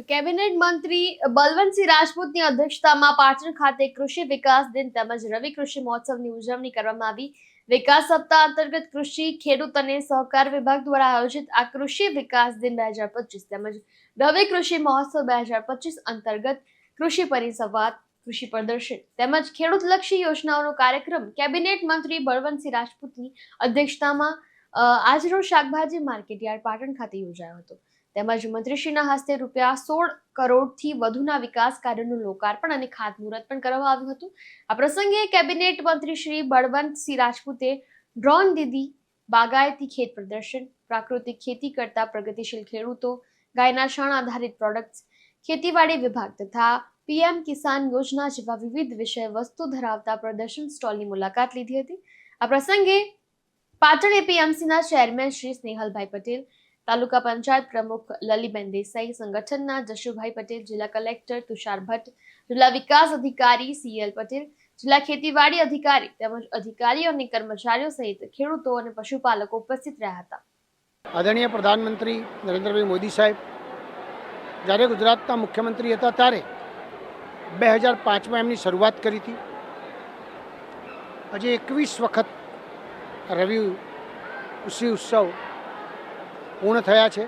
તો કેબિનેટ મંત્રી બલવંતસિંહ રાજપૂતની અધ્યક્ષતામાં પાટણ ખાતે કૃષિ વિકાસ દિન તેમજ રવિ કૃષિ મહોત્સવની ઉજવણી કરવામાં આવી. વિકાસ સપ્તાહ અંતર્ગત કૃષિ, ખેડૂત અને સહકાર વિભાગ દ્વારા આયોજિત આ કૃષિ વિકાસ દિન બે હજાર પચીસ તેમજ રવિ કૃષિ મહોત્સવ બે હજાર પચીસ અંતર્ગત કૃષિ પરિસંવાદ, કૃષિ પ્રદર્શન તેમજ ખેડૂતલક્ષી યોજનાઓનો કાર્યક્રમ કેબિનેટ મંત્રી બળવંતસિંહ રાજપૂતની અધ્યક્ષતામાં આજરોજ શાકભાજી માર્કેટયાર્ડ પાટણ ખાતે યોજાયો હતો. તેમજ મંત્રીશ્રીના હસ્તે રૂપિયા સોળ કરોડથી વધુના વિકાસ કાર્યોનું લોકાર્પણ અને ખાતમુહૂર્ત પણ કરવામાં આવ્યું હતું. આ પ્રસંગે કેબિનેટ મંત્રી શ્રી બળવંતસિંહ રાજપૂતે ડ્રોન દીદી બાગાયતી ખેત પ્રદર્શન, પ્રાકૃતિક ખેતી કરતા પ્રગતિશીલ ખેડૂતો, ગાયના શણ આધારિત પ્રોડક્ટ્સ ખેતીવાડી વિભાગ તથા પીએમ કિસાન યોજના જેવા વિવિધ વિષય વસ્તુ ધરાવતા પ્રદર્શન સ્ટોલની મુલાકાત લીધી હતી. આ પ્રસંગે પાટણ એપીએમસીના ચેરમેન શ્રી સ્નેહલભાઈ પટેલ તાલુકા પંચાયત પ્રમુખ લલીબેન દેસાઈ, સંગઠનના જશુભાઈ પટેલ, જિલ્લા કલેક્ટર તુષાર ભટ્ટ, જિલ્લા વિકાસ અધિકારી સીએલ પટેલ, જિલ્લા ખેતીવાડી અધિકારી તેમજ અધિકારીઓ અને કર્મચારીઓ સહિત ખેડૂતો અને પશુપાલકો ઉપસ્થિત રહ્યા હતા. આદરણીય પ્રધાનમંત્રી નરેન્દ્રભાઈ મોદી સાહેબ, જ્યારે ગુજરાતના મુખ્યમંત્રી હતા ત્યારે બે હજાર પાંચમાં એમની શરૂઆત કરી હતી. આજે એકવીસ વખત રવિ કૃષિ ઉત્સવ પૂર્ણ થયા છે.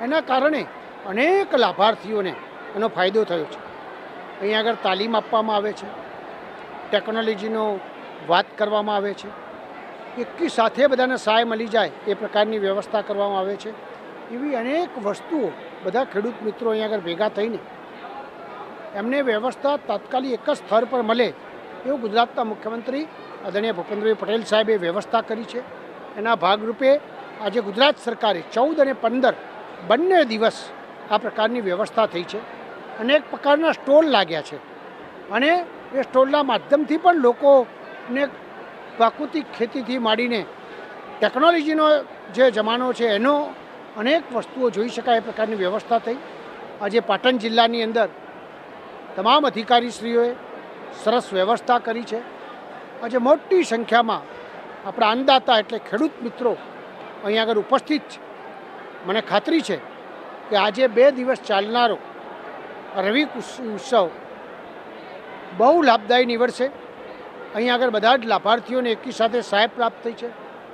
એના કારણે અનેક લાભાર્થીઓને એનો ફાયદો થયો છે. અહીંયા આગળ તાલીમ આપવામાં આવે છે. ટેકનોલોજીનો વાત કરવામાં આવે છે. એકી સાથે બધાને સહાય મળી જાય એ પ્રકારની વ્યવસ્થા કરવામાં આવે છે. એવી અનેક વસ્તુઓ બધા ખેડૂત મિત્રો અહીંયા આગળ ભેગા થઈને એમને વ્યવસ્થા તાત્કાલિક એક જ સ્થળ પર મળે એવું ગુજરાતના મુખ્યમંત્રી આદરણીય ભૂપેન્દ્રભાઈ પટેલ સાહેબે વ્યવસ્થા કરી છે. એના ભાગરૂપે આજે ગુજરાત સરકારે ચૌદ અને પંદર બંને દિવસ આ પ્રકારની વ્યવસ્થા થઈ છે અનેક પ્રકારના સ્ટોલ લાગ્યા છે. અને એ સ્ટોલના માધ્યમથી પણ લોકોને પ્રાકૃતિક ખેતીથી માંડીને ટેકનોલોજીનો જે જમાનો છે એનો અનેક વસ્તુઓ જોઈ શકાય એ પ્રકારની વ્યવસ્થા થઈ. આજે પાટણ જિલ્લાની અંદર તમામ અધિકારીશ્રીઓએ સરસ વ્યવસ્થા કરી છે. આજે મોટી સંખ્યામાં આપણા અન્નદાતા એટલે ખેડૂત મિત્રો અહીંયા આગળ ઉપસ્થિત છે. મને ખાતરી છે કે આજે બે દિવસ ચાલનારો રવિ ઉત્સવ બહુ લાભદાયી નીવડશે. અહીંયા આગળ બધા જ લાભાર્થીઓને એકી સાથે સહાય પ્રાપ્ત થઈ છે.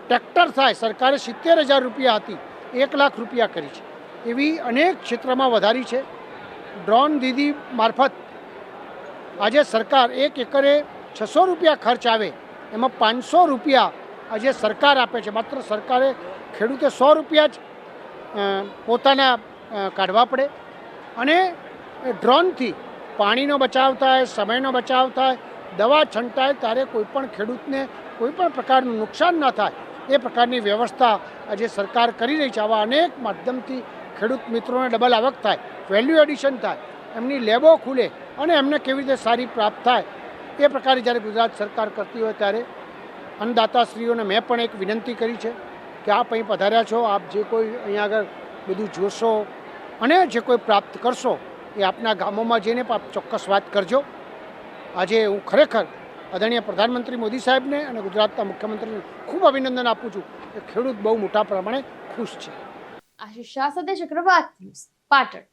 ટ્રેક્ટર થાય, સરકારે સિત્તેર હજાર રૂપિયા હતી, એક લાખ રૂપિયા કરી છે. એવી અનેક ક્ષેત્રમાં વધારી છે. ડ્રોન દીદી મારફત આજે સરકાર એક એકરે છસો રૂપિયા ખર્ચ આવે, એમાં પાંચસો રૂપિયા આજે સરકાર આપે છે, માત્ર સરકારે ખેડૂતે સો રૂપિયા જ પોતાના કાઢવા પડે. અને ડ્રોનથી પાણીનો બચાવ થાય, સમયનો બચાવ થાય, દવા છંટાય, ત્યારે કોઈ પણ ખેડૂતને કોઈપણ પ્રકારનું નુકસાન ન થાય, એ પ્રકારની વ્યવસ્થા આજે સરકાર કરી રહી છે. આવા અનેક માધ્યમથી ખેડૂત મિત્રોને ડબલ આવક થાય વેલ્યુ એડિશન થાય, એમની લેબો ખુલે અને એમને કેવી રીતે સારી પ્રાપ્ત થાય, એ પ્રકારે જ્યારે ગુજરાત સરકાર કરતી હોય ત્યારે અન્નદાતાશ્રીઓને મેં પણ એક વિનંતી કરી છે કે આપ અહીં પધાર્યા છો, આપ જે કોઈ અહીંયા આગળ બધું જોશો અને જે કોઈ પ્રાપ્ત કરશો એ આપના ગામોમાં જઈને આપ ચોક્કસ વાત કરજો આજે હું ખરેખર આદરણીય પ્રધાનમંત્રી મોદી સાહેબને અને ગુજરાતના મુખ્યમંત્રીને ખૂબ અભિનંદન આપું છું કે ખેડૂત બહુ મોટા પ્રમાણે ખુશ છે આશિષ શાહ સાથે ચક્રવાત ન્યૂઝ, પાટણ.